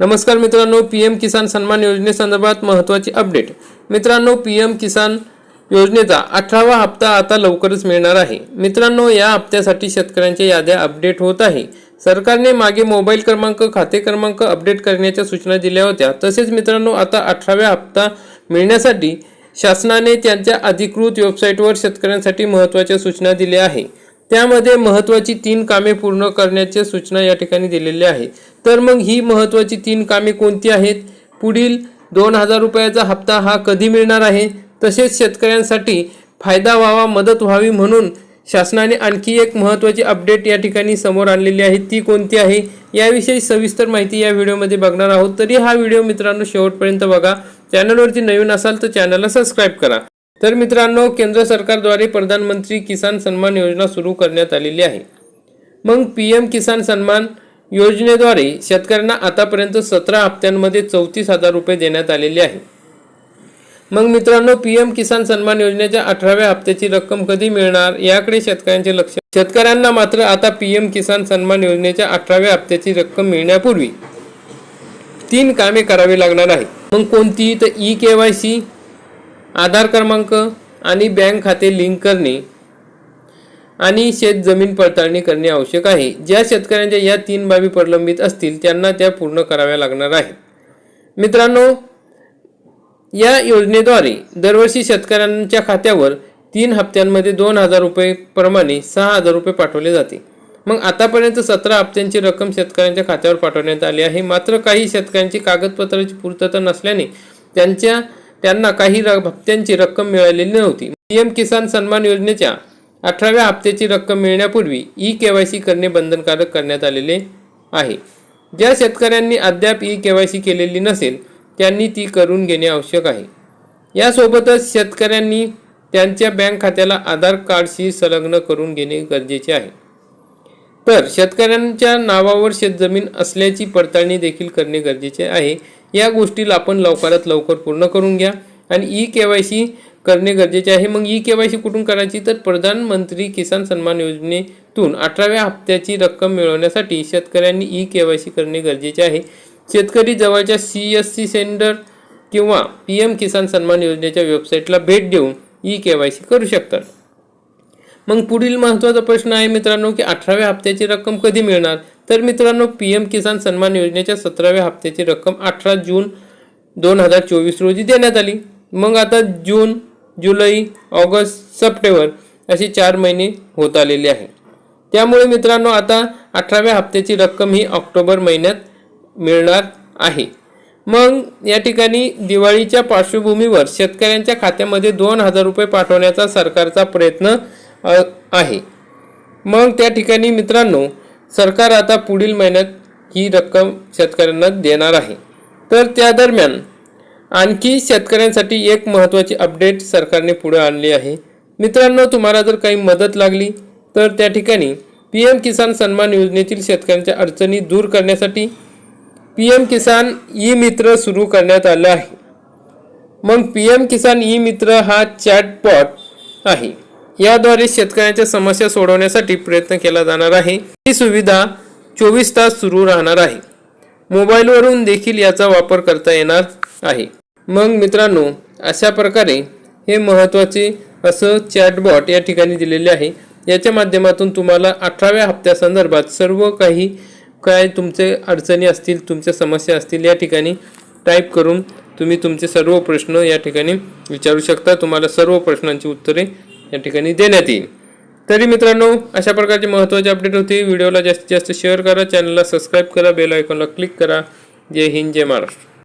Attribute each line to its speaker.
Speaker 1: नमस्कार मित्रांनो P M Kisan सन्मान योजनेसंदर्भात महत्त्वाची अपडेट. मित्रांनो पी एम किसान योजनेचा अठरावा हप्ता आता लवकरच मिळणार आहे. मित्रांनो या हप्त्यासाठी शेतकऱ्यांच्या याद्या अपडेट होत आहे. सरकारने मागे मोबाईल क्रमांक खाते क्रमांक अपडेट करण्याच्या सूचना दिल्या होत्या. तसेच मित्रांनो आता अठराव्या हप्ता मिळण्यासाठी शासनाने त्यांच्या अधिकृत वेबसाईटवर शेतकऱ्यांसाठी महत्त्वाच्या सूचना दिल्या आहे. त्यामध्ये महत्त्वाची तीन कामे पूर्ण करण्याच्या सूचना या ठिकाणी दिलेल्या आहे तर मग ही महत्त्वाची तीन कामे कोणती आहेत? पुढील दोन हजार रुपयाचा हप्ता हा कधी मिळणार आहे? तसेच शेतकऱ्यांसाठी फायदा व्हावा मदत व्हावी म्हणून शासनाने आणखी एक महत्त्वाची अपडेट या ठिकाणी समोर आणलेली आहे. ती कोणती आहे? याविषयी सविस्तर माहिती या व्हिडिओमध्ये बघणार आहोत. तरी हा व्हिडिओ मित्रांनो शेवटपर्यंत बघा. चॅनलवरती नवीन असाल तर चॅनलला सबस्क्राईब करा. तर मित्रांनो केंद्र सरकारद्वारे प्रधानमंत्री किसान सन्मान योजना सुरू करण्यात आलेली आहे. मग पी एम किसान सन्मान योजनेद्वारे शेतकऱ्यांना आतापर्यंत सतरा हप्त्यांमध्ये चौतीस हजार रुपये देण्यात आलेले आहे. मग मित्रांनो पी एम किसान सन्मान योजनेच्या अठराव्या हप्त्याची रक्कम कधी मिळणार याकडे शेतकऱ्यांचे लक्ष शेतकऱ्यांना मात्र आता पी एम किसान सन्मान योजनेच्या अठराव्या हप्त्याची रक्कम मिळण्यापूर्वी तीन कामे करावी लागणार आहे मग कोणती तर E K Y C Aadhaar क्रमांक आणि बँक खाते लिंक करणे आणि शेत जमीन पडताळणी करणे आवश्यक आहे. ज्या शेतकऱ्यांच्या या तीन बाबी प्रलंबित असतील त्यांना त्या पूर्ण कराव्या लागणार आहेत. मित्रांनो या योजनेद्वारे दरवर्षी शेतकऱ्यांच्या खात्यावर तीन हप्त्यांमध्ये दोन हजार रुपये प्रमाणे सहा हजार रुपये पाठवले जाते. मग आतापर्यंत सतरा हप्त्यांची रक्कम शेतकऱ्यांच्या खात्यावर पाठवण्यात आली आहे. मात्र काही शेतकऱ्यांची कागदपत्राची पूर्तता नसल्याने त्यांच्या त्यांना काही र- हप्त्यांची रक्कम मिळालेली नव्हती. पीएम किसान सन्मान योजनेच्या अठराव्या हप्त्याची रक्कम मिळण्यापूर्वी ई के वाय सी करणे बंधनकारक करण्यात आलेले आहे. ज्या शेतकऱ्यांनी अद्याप ई के वाय सी केलेली नसेल त्यांनी ती करून घेणे आवश्यक आहे. यासोबतच शेतकऱ्यांनी त्यांच्या बँक खात्याला आधार कार्डशी संलग्न करून घेणे गरजेचे आहे. तर शेतकऱ्यांच्या नावावर शेतजमीन असल्याची पडताळणी देखील करणे गरजेचे आहे. या गोष्टीला आपण लवकरात लवकर पूर्ण करून घ्या. आणि ई के वाय सी करणे गरजेचे आहे. मग ई के वाय सी कुठून करायची? तर प्रधानमंत्री किसान सन्मान योजनेतून अठराव्या हप्त्याची रक्कम मिळवण्यासाठी शेतकऱ्यांनी ई के वाय सी करणे गरजेचे आहे. शेतकरी जवळच्या सी एस सी सेंटर किंवा पी एम किसान सन्मान योजनेच्या वेबसाईटला भेट देऊन ई के वाय सी करू शकतात. मग पुढील महत्त्वाचा प्रश्न आहे मित्रांनो की अठराव्या हप्त्याची रक्कम कधी मिळणार? तर मित्रांनो पी एम किसान सन्मान योजनेच्या सतराव्या हप्त्याची रक्कम अठरा जून दोन हजार चोवीस रोजी देण्यात आली. मग आता जून जुलै ऑगस्ट सप्टेंबर असे चार महिने होत आलेले आहे त्यामुळे मित्रांनो आता अठराव्या हप्त्याची रक्कम ही ऑक्टोबर महिन्यात मिळणार आहे. मग या ठिकाणी दिवाळीच्या पार्श्वभूमीवर शेतकऱ्यांच्या खात्यामध्ये दोन हजार रुपये पाठवण्याचा सरकारचा प्रयत्न आहे. मग त्या ठिकाणी मित्रांनो सरकार आता पुढील महिन्यात ही रक्कम शेतकऱ्यांना देणार आहे. तर त्या दरम्यान आणखी शेतकऱ्यांसाठी एक महत्त्वाची अपडेट सरकारने पुढे आणली आहे. मित्रांनो तुम्हाला जर काही मदत लागली तर त्या ठिकाणी पी एम किसान सन्मान योजनेतील शेतकऱ्यांच्या अडचणी दूर करण्यासाठी पी एम किसान ई मित्र सुरू करण्यात आलं आहे. मग पी एम किसान ई मित्र हा चॅटपॉट आहे. याद्वारे शेतकऱ्यांच्या समस्या सोडवण्यासाठी प्रयत्न केला जाणार आहे. ही सुविधा चोवीस तास सुरू राहणार आहे. मोबाईलवरून देखील याचा वापर करता येणार आहे. मग मित्रांनो अशा प्रकारे हे महत्त्वाचे असं चॅटबॉट या ठिकाणी दिलेले आहे. याच्या माध्यमातून तुम्हाला अठराव्या हप्त्यासंदर्भात सर्व काही काय तुमचे अडचणी असतील तुमच्या समस्या असतील या ठिकाणी टाईप करून तुम्ही तुमचे सर्व प्रश्न या ठिकाणी विचारू शकता. तुम्हाला सर्व प्रश्नांची उत्तरे या ठिकाणी देण्यात येईल. तरी मित्रांनो अशा प्रकारची महत्त्वाची अपडेट होती. व्हिडिओला जास्तीत जास्त शेअर करा. चॅनलला सबस्क्राईब करा. बेल आयकॉनला क्लिक करा. जय हिंद जय महाराष्ट्र.